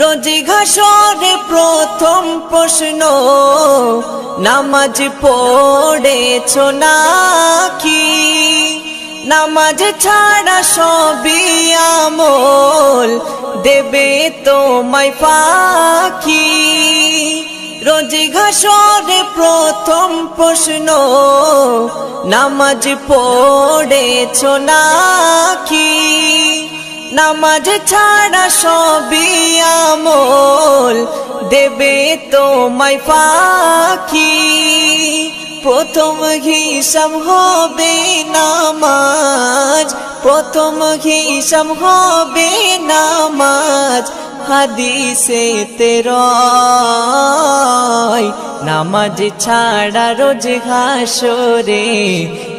রোজ ঘাসরে প্রথম প্রশ্ন, নামাজ পড়েছ নাকি? নামাজ ছাড়া সবই আমল, দেবে তোমায় পাখি রোজ ঘাসরে প্রথম প্রশ্ন, নামাজ পড়েছ নাকি? নামাজ ছাড়া সবই আমল দেবে তোমায় পাখি। প্রথম হিসাব হবে নামাজ, প্রথম হিসাব হবে নামাজ। হাদিসে তেরয় নামাজ ছাড়া রোজ ঘাসরে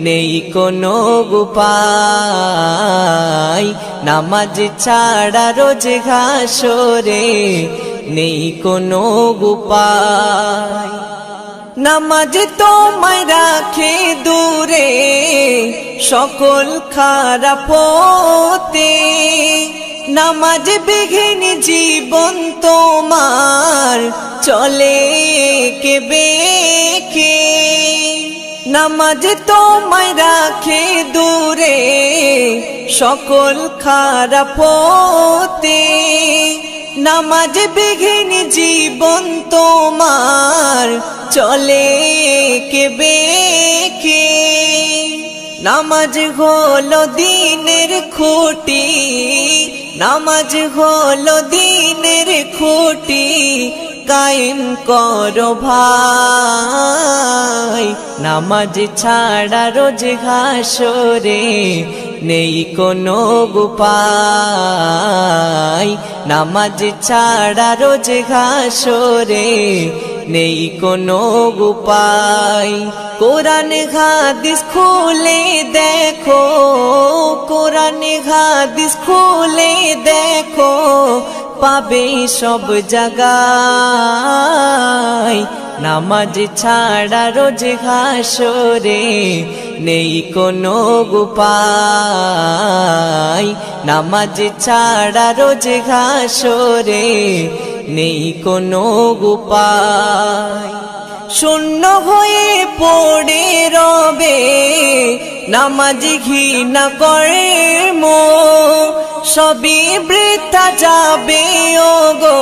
নেই কোনো গুপায় নামাজ ছাড়া রোজ ঘাসরে নেই কোনো গুপায় নামাজ তোমায় রাখে দূরে, সকল খারাপ হতে নামাজ বিঘিন জীবন তোমার চলে কে বেকে। নামাজ তোমায় রাখে দূরে, সকল খারাপ হতে নামাজ বিঘিন জীবন তোমার চলে কে বেকে। নামাজ হলো দিনের খুঁটি, নামাজ হলো দিনের খুঁটি। কায়েম করো ভাই। নামাজ ছাড়া রোজ ঘাসরে নেই কোনো গুপায় নামাজ ছাড়া রোজ ঘাসরে নেই কোনো গুপায় কোরআন হাদিস খুলে দেখো, কোরআন হাদিস খুলে দেখো পাবে সব জায়গায় নামাজ ছাড়া রোজ ঘাসরে নেই কোনো গুপায় নামাজ ছাড়া রোজ ঘাসরে নেই কোনো গুপায় শূন্য হয়ে পড়ে রবে, নামাজ ঘৃণা করে মো সবই বৃথা যাবে ও গো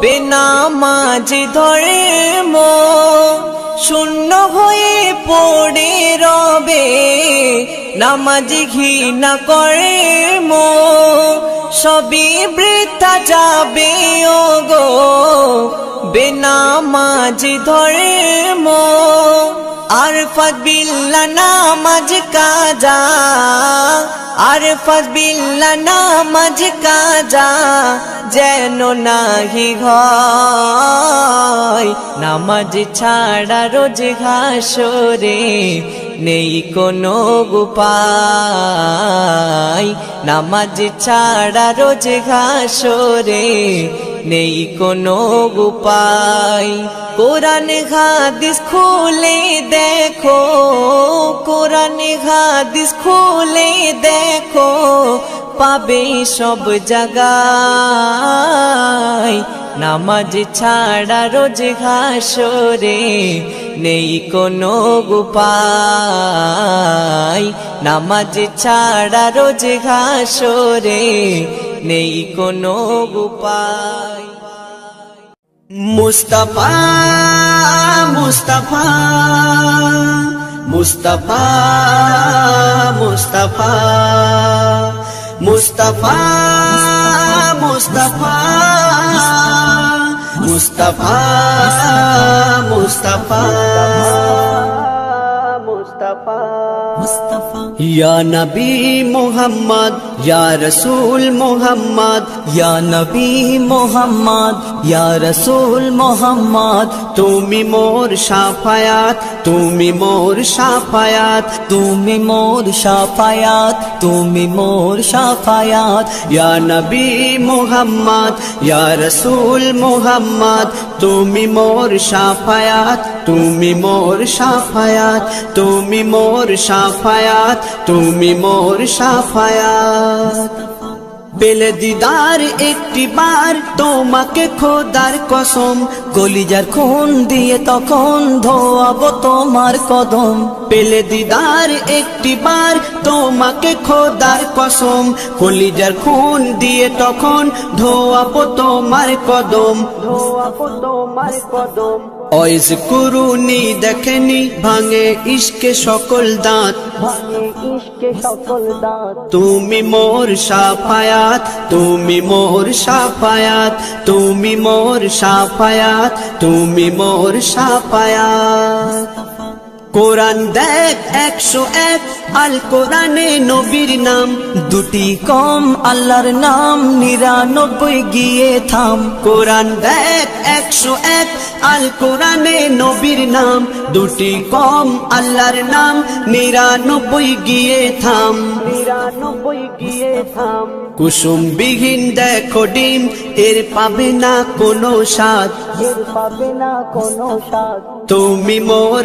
বেনামাজ ধরে মো। শূন্য হয়ে পড়ে রবে, নামাজ ঘৃণা করে মো। সবই বৃথা যাবে ও গো বেনামাজ ধরে মো। আর বিল্লা নামাজ কাজা আর বিল্লা নামাজ কাজা যেন নাহি হয়। নামাজ ছাড়া রোজ ঘাসরে নেই কোনো গুপায় নামাজ ছাড়া রোজ ঘাসরে নেই কোনো গুপায় কোরআন হাদিস খুলে দেখো, কোরআন হাদিস খুলে দেখো পাবে সব জায়গায় নামাজ ছাড়া রোজ ঘাসরে নেই কোনো গুপায় নামাজ ছাড়া রোজ ঘাসরে নেই কোনো গুপায় মুস্তাফা মুস্তাফা مصطفیٰ مصطفیٰ مصطفیٰ مصطفیٰ مصطفیٰ مصطفیٰ مصطفیٰ ইয়া নবী মোহাম্মদ ইয়া রসূল মোহাম্মদ ইয়া নবী মোহাম্মদ ইয়া রসূল মোহাম্মদ তুমি মোর সাফায়াত তুমি মোর সাফায়াত তুমি মোর সাফায়াত তুমি মোর সাফায়াত ইয়া নবী মোহাম্মদ ইয়া রসূল মোহাম্মদ তুমি মোর সাফায়াত তুমি মোর সাফায়াত, তুমি মোর সাফায়াত, তুমি মোর সাফায়াত। পেলে দিদার একটি বার, তোমাকে খোদার কসম, কলিজার খুন দিয়ে তখন ধোয়াবো তোমার কদম। পেলে দিদার একটি বার, তোমাকে খোদার কসম, কলিজার খুন দিয়ে তখন ধোয়াবো তোমার কদম। ধোয়াবো তোমার কদম। অয়েস কুরুনি দেখেনি ভাঙে ইশকে সকল দাঁত। তুমি মোর সাফায়াত তুমি মোর সাফায়াত তুমি মোর সাফায়াত তুমি মোর সাফায়াত। কোরআন দেখ একশো এক আল কোরআনে নবীর নাম। দুটি কম আল্লাহর নাম নিরানব্বই গিয়ে থাম। কোরআন দেখ একশো এক আল কোরআনে নবীর নাম। দুটি কম আল্লাহর নাম নিরানব্বই গিয়ে থাম। নিরানব্বই গিয়ে থাম। কুসুম বিহীন দেখো ডিম এর পাবে না কোনো স্বাদ। পাবে না কোনো স্বাদ। তুমি মোর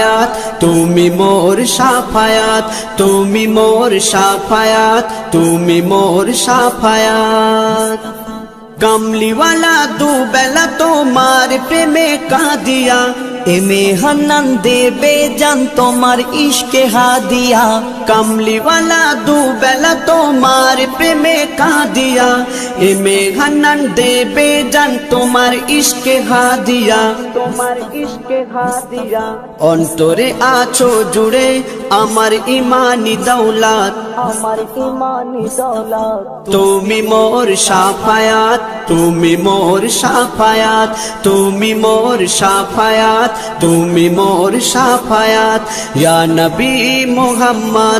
সাফায়াত, তুমি মোর সাফায়াত, তুমি মোর সাফায়াত, তুমি মোর সাফায়াত। কমলিওয়ালা দুবেলা তোমার প্রেমে কাঁদিয়া এমে হান্নান দেবে জান তোমার ইশকে হাদিয়া। কমলিওয়ালা দু বেলা তোমার প্রেমে কাঁদিয়া এমে হান্নান দেবে জান তোমার ইশকে হাদিয়া তোমার ইশকে হাদিয়া অন্তরে আছো জুড়ে আমার ইমানি দৌলাত আমার ইমানি দৌলাত তুমি মোর সাফায়াত তুমি মোর সাফায়াত তুমি মোর সাফায়াত তুমি মোর সাফায়াত ইয়া নবী মোহাম্মদ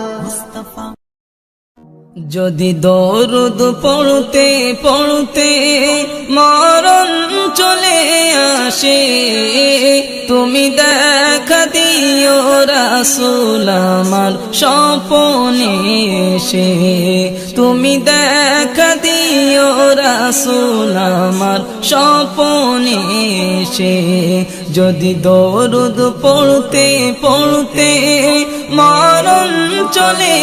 যদি দরুদ পড়তে পড়তে মরণ চলে আসে, তুমি দেখা দিও রাসুল আমার স্বপনে এসে। তুমি দেখা দিও রাসুল আমার স্বপনে এসে। যদি দরুদ পড়তে পড়তে মরণ চলে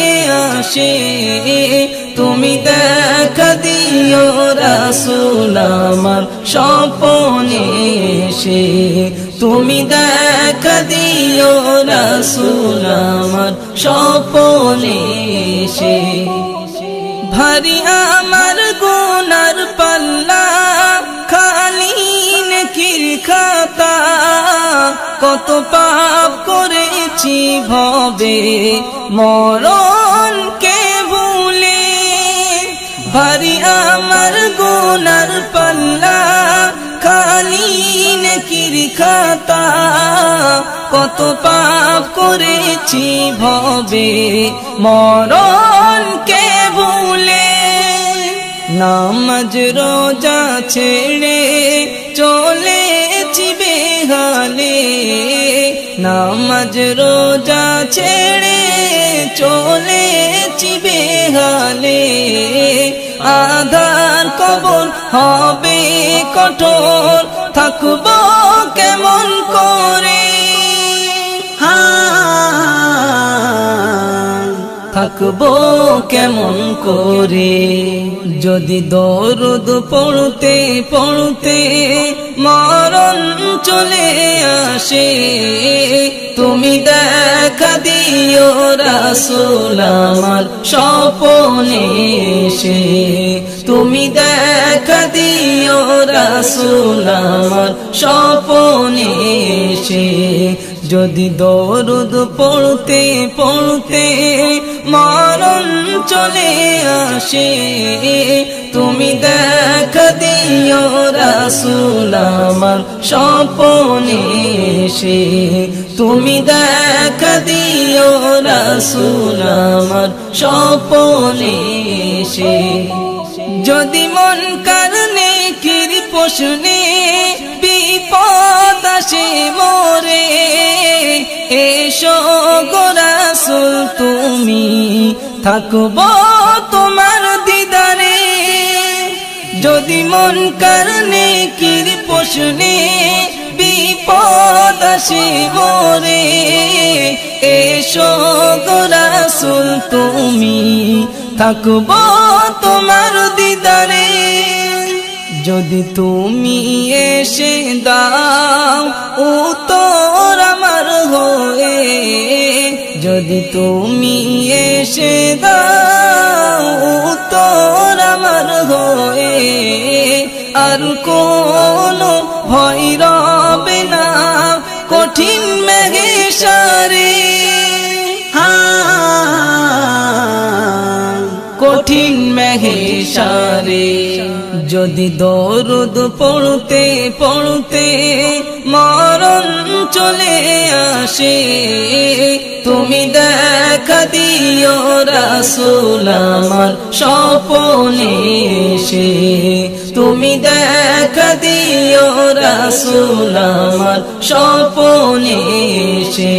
আসে। তুমি দেখা দিও রাসুল আমার স্বপনে সে তুমি দেখা দিও রাসুল আমার স্বপনে সে ভারী আমার ভবে মরণ কে ভুলে? ভারী আমার গুনার পাল্লা খালি নেকির খাতা। কত পাপ করেছি ভবে, মরণ কে ভুলে? নামাজ রোজা ছেড়ে চলেছি বেহালে নামাজ রোজা ছেড়ে চলেছি বেহালে। আধার কবর হবে কঠোর, থাকব কেমন করে? থাকব কেমন করে? যদি দরদ পড়তে পড়তে মরণ চলে আসে। তুমি দেখা দিও রাসুল আমার স্বপনে এসে। তুমি দেখা দিও রাসুল আমার স্বপনে এসে। যদি দরদ পড়তে পড়তে মরণ চলে আসে, তুমি দেখা দিও রাসুল আমার স্বপনে এসে। তুমি দেখা দিও রাসুল আমার স্বপনে এসে। যদি মন কারণে কির পোষণে বিপদ আসে মোরে, এসো গোরাসুল তুমি থাকব তোমার দিদারে। যদি মন কারণে কির পোষণে বিপদ আসে মোরে, এসো গোরাসুল তুমি থাকব তোমার দিদারে। যদি তুমি এসে দাও উত্তর আমার হয়ে। যদি তুমি এসে দাও উত্তর আমার হয়ে। আর কোনো ভয় রবে না, কঠিন মেঘে কঠিন মেহেশারে যদি দরদ পড়তে পড়তে মরণ চলে আসে, তুমি দেখা দিও রাসুল আমার স্বপনে এসে। তুমি দেখা দিও রাসুল আমার স্বপনে এসে।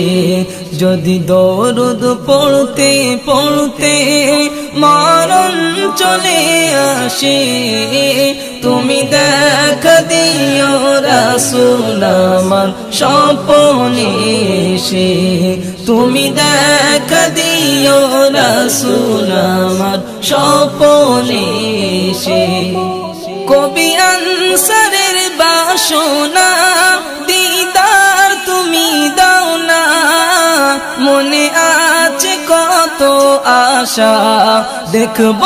যদি দরদ পড়তে পড়তে মরণ চলে আসে, তুমি দেখা দিও রাসুল আমার স্বপনে এসে। তুমি দেখা দিও রাসুল আমার স্বপনে এসে। কবি আনসারের বাসনা, দিদার তুমি দাও না। মনে আছে কত আশা, দেখব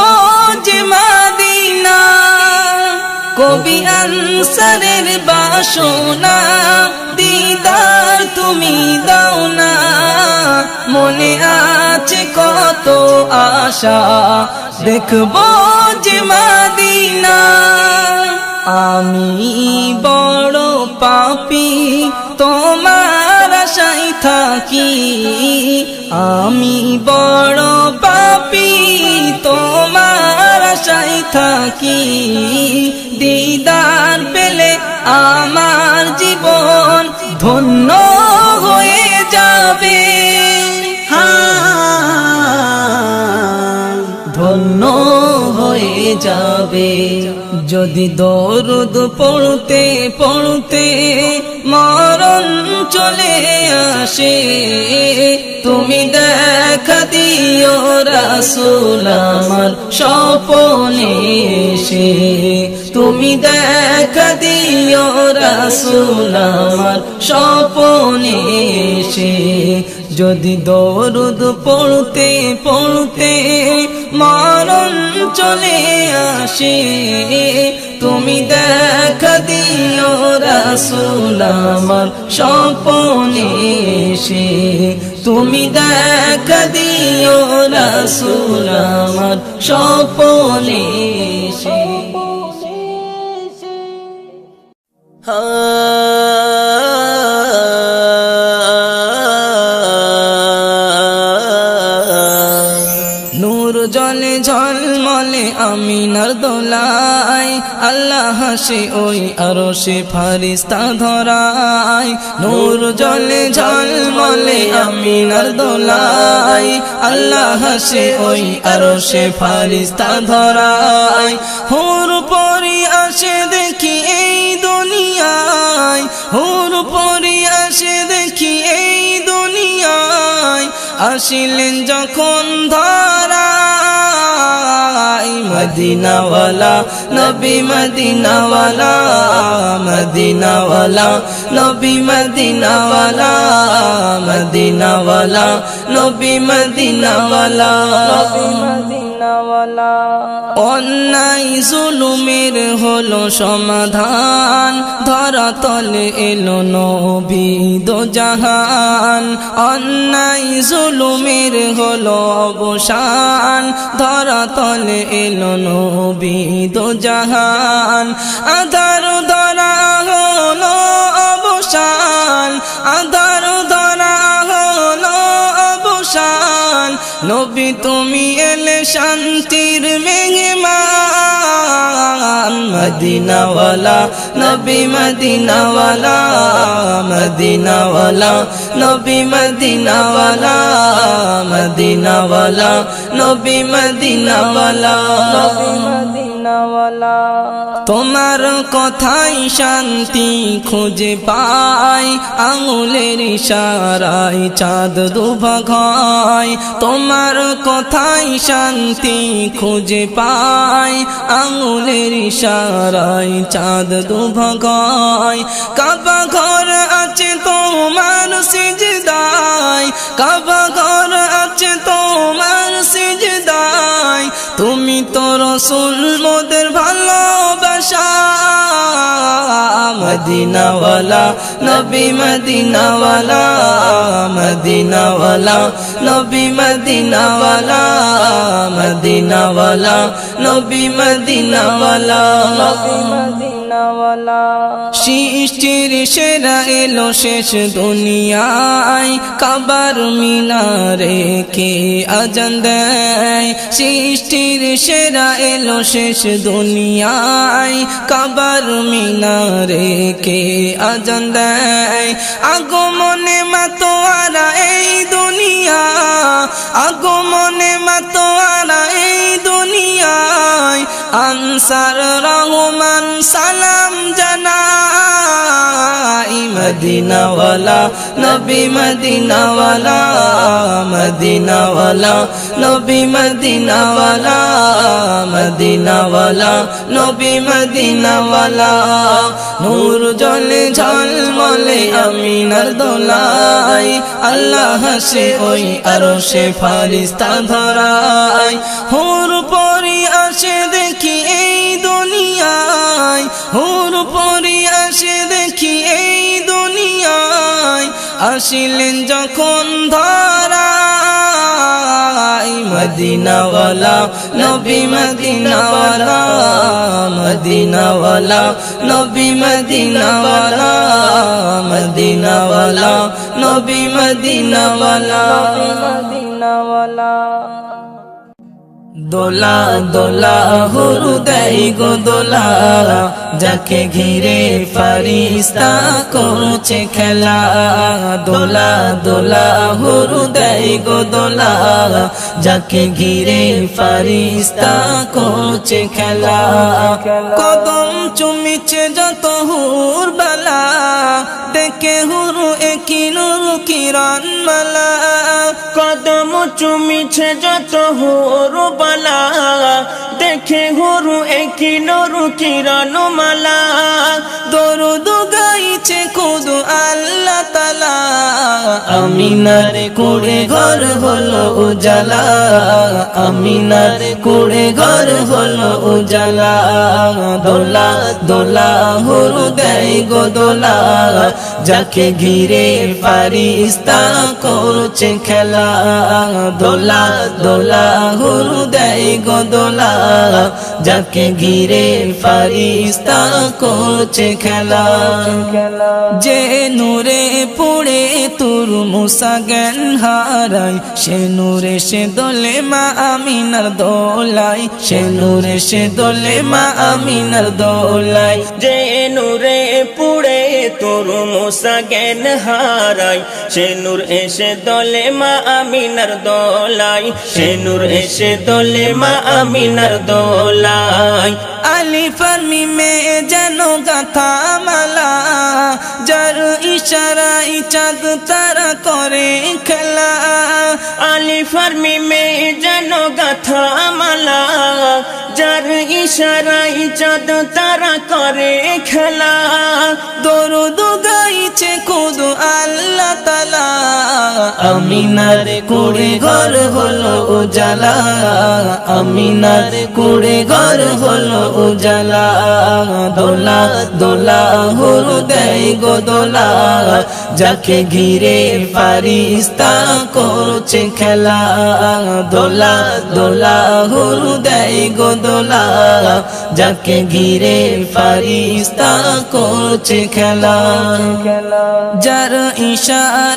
যে মাদিনা। কবি আনসারের বাসনা, দিদার তুমি দাও না। মনে আছে কত আশা, দেখব যে মাদিনা। আমি বড় পাপি, তোমার আশাই থাকি। আমি বড় পাপি, তোমার আশাই থাকি। দিদার পেলে আমার জীবন ধন্য হয়ে যাবে। ধন্য হয়ে যাবে। যদি দরদ পড়তে পড়তে মরণ চলে আসে, তুমি দেখা দিও রাসুল আমার স্বপনে এসে। তুমি দেখা দিও রাসুল আমার স্বপনে এসে। যদি দরদ পড়তে পড়তে মরণ চলে আসে, তুমি দেখা দিও রাসুল স্বপনে এসে। তুমি দেখা দিও রাসুল স্বপনে এসে। নূর আমিনার দোলাই আল্লাহ হাসে ওই আরও সে ফারিস্তা ধরাই নূর জলে ঝলমলে আমিনার দোলাই আল্লাহ হাসে ওই আরও সে ফারিস্তা ধরাই হুর পরি আসে দেখি এই দুনিয়ায়, হুর পরি আসে দেখি এই দুনিয়ায়। আসিলেন যখন মদিনাওয়ালা নবী মদিনাওয়ালা মদিনাওয়ালা নবী মদিনাওয়ালা মদিনাওয়ালা নবী মদিনাওয়ালা। অন্যায় জুলুমের হলো সমাধান, ধরা তলে এলো নবী দো জাহান অন্যায় জুলুমের হলো অবসান, ধরা তলে এলো নবী দো জাহান আধার ধরা হলো অবসান, আধার নবী তুমি এলে শান্তির মেহমান। মদিনাওয়ালা নবী মদিনাওয়ালা মদিনাওয়ালা নবী মদিনাওয়ালা মদিনাওয়ালা নবী মদিনাওয়ালা। তোমার কথাই শান্তি খুঁজে পাই, আঙুলের ইশারায় চাঁদ দুভাগায়। তোমার কথাই শান্তি খুঁজে পাই, আঙুলের ইশারায় চাঁদ দুভাগায়। কাবা ঘর আছে তোমার সিজদায়, কাবা ঘর আছে তোমার সিজদায়। তুমি তো রসুল মোদের মদিনাওয়ালা নবী মদিনাওয়ালা মদিনাওয়ালা নবী মদিনাওয়ালা মদিনাওয়ালা নবী মদিনাওয়ালা। সৃষ্টির সেরা এলো শেষ দুনিয়ায়। কাবার মিনারে কে আজান দেয়? সৃষ্টির সেরা এলো শেষ দুনিয়ায়। কাবার মিনারে কে আজান দেয়? আগমনে মাতোয়ারা এই দুনিয়া। আগমনে মাতোয়ারা আনসার রহমান সালাম জানাই মদিনাওয়ালা, নবী মদিনাওয়ালা মদিনাওয়ালা, নবী মদিনাওয়ালা মদিনাওয়ালা, নবী মদিনাওয়ালা। নূর জলে ঝলমলে আমিনার দোলাই আল্লাহ হাসে ওই আরও সে ফারিস্তা ধরাই হুর পরি আসে দেখি আসিলেন যখন ধরাই মদিনাওয়ালা নবী মদিনাওয়ালা মদিনাওয়ালা নবী মদিনাওয়ালা মদিনাওয়ালা নবী মদিনাওয়ালা দোলা দোলা হুরু দেই গো দোলা যাকে ঘিরে ফারিস্তা করছে খেলা। দোলা দোলা হুরু দেই গো দোলা যাকে ঘিরে ফারিস্তা করছে খেলা। কদম চুমিছে যত হুর বালা দেখে হুরু একই নুর কিরণ মালা কদম চুমিছে যত হোরু দেখে একটি নরু কিরণ মালা দরুদ গাইছে আমিনার কুড়ে ঘর হলো উজালা, আমিনার কুড়ে ঘর হলো উজালা। দোলা দোলা হরু দেয় গো দোলা, যাকে ঘিরে ফারিস্তা করছে খেলা। দোলা দোলা হরু দেয় গো দোলা, যাকে ঘিরে ফারিস্তা করছে খেলা। যে নূরে পুড়ে তোর মুসা জ্ঞান হারাই, সে নূরে, সে দোলে মা আমিনার দোলাই, সে নূরে, সে দোলে মা আমিনার দোলাই। যে নূরে পুড়ে তোর মোসা জ্ঞান হারাই, সে নূর এসে দলে মা আমিনার দোলাই, সে নূর এসে দলে মা আমিনার দোলাই। আলিফার মিমে যেন গাথা মালা, যার ইশারাই চাঁদ তারা করে খেলা। আলি ফার্মি মে যেন গাথা মালা যার ইশারাই চাঁদ তারা করে খেলা। দরুদ গাইছে খুদ আল্লাহ তালা আমিনার কুড়ে ঘর হলো উজালা। আমিনার কুড়ে ঘর হলো উজালা। দোলা দোলা হরু দেয় গো দোলা। যাকে ঘিরে ফারিস্তা করছে খেলা। দোলা দোলা হরু দেয় গো দোলা। যাকে ঘিরে ফারিস্তা করছে খেলা। যার ইশারাই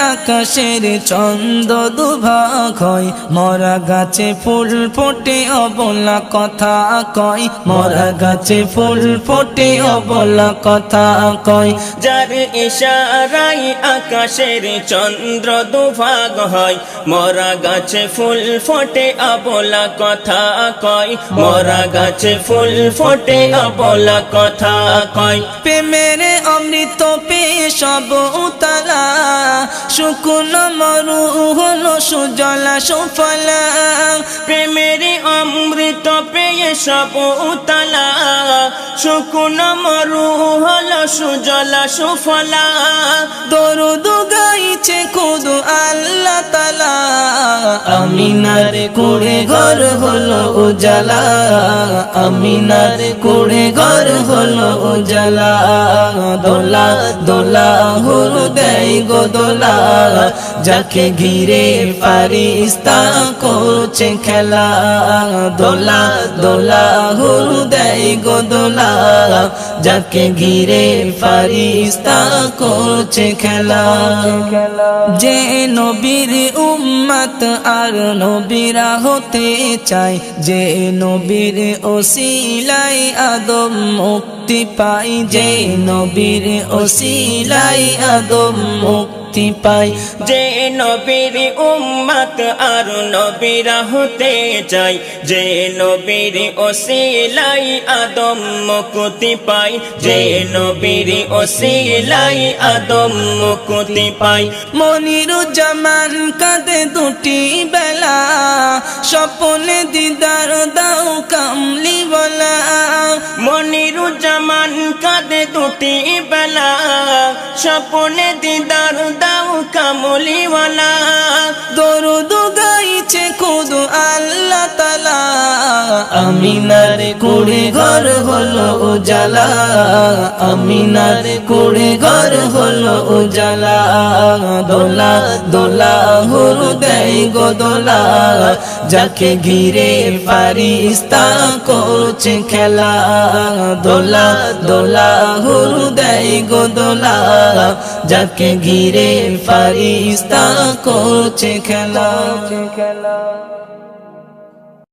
আকাশের চন্দ্র দুভাগ হয়। মরা গাছে ফুল ফোটে, অবলা কথা কয়। মরা গাছে ফুল ফোটে, অবলা কথা কয়। যার ইশারাই আকাশের চন্দ্র দুভাগ হয়। মরা গাছে ফুল ফোটে, অবলা কথা কয়। মরা গাছে ফুল ফোটে, অবলা কথা কয়। প্রেমের অমৃত পে সব উতালা। শুকুন মরু হলো সুজলা সুফলা প্রেমের অমৃত পেয়ে সব উতলা শুকুন মরু হল সুজলা সুফলা দরুদ গাইছে খুদ আল্লাহ তালা। আমিনার কুড়ে ঘর হলো উজালা। আমিনার কুড়ে ঘর হলো উজালা। দোলা দোলা হুরু দেয় গো দোলা। যাকে ঘিরে ফারিস্তা করছে খেলা। দোলা দোলা, হুরু দেয় গো দোলা। যাকে ঘিরে ফারিস্তা করছে খেলা। যে নবীর উম্মত আর নবীরা হতে চায়, যে নবীর ওসিলাই আদম মুক্তি পাই যে নবীর ওসিলাই আদম মুক্তি পাই। যে নবীর উম্মত আর নবীরা হতে চাই। যে নবীর ওসিলাই আদম মুক্তি পাই। যে নবীর ওসিলাই আদম মুক্তি পাই। মনিরুজ্জামান কাঁদে দুটি বেলা। স্বপনে দিদার দাও কামলি বলা। মনিরুজ্জামান কাঁদে দুটি বেলা। স্বপনে দিদার দাও কামলিওয়ালা। দরুদ আমিনার কুড়ে ঘর হলো উজালা, আমিনার কুড়ে ঘর হলো উজালা। দোলা দোলা হুরু দেয় গো দোলা, যাকে ঘিরে ফারিস্তা করছে খেলা। দোলা দোলা হুরু দেয় গো দোলা, যাকে ঘিরে ফারিস্তা করছে খেলা।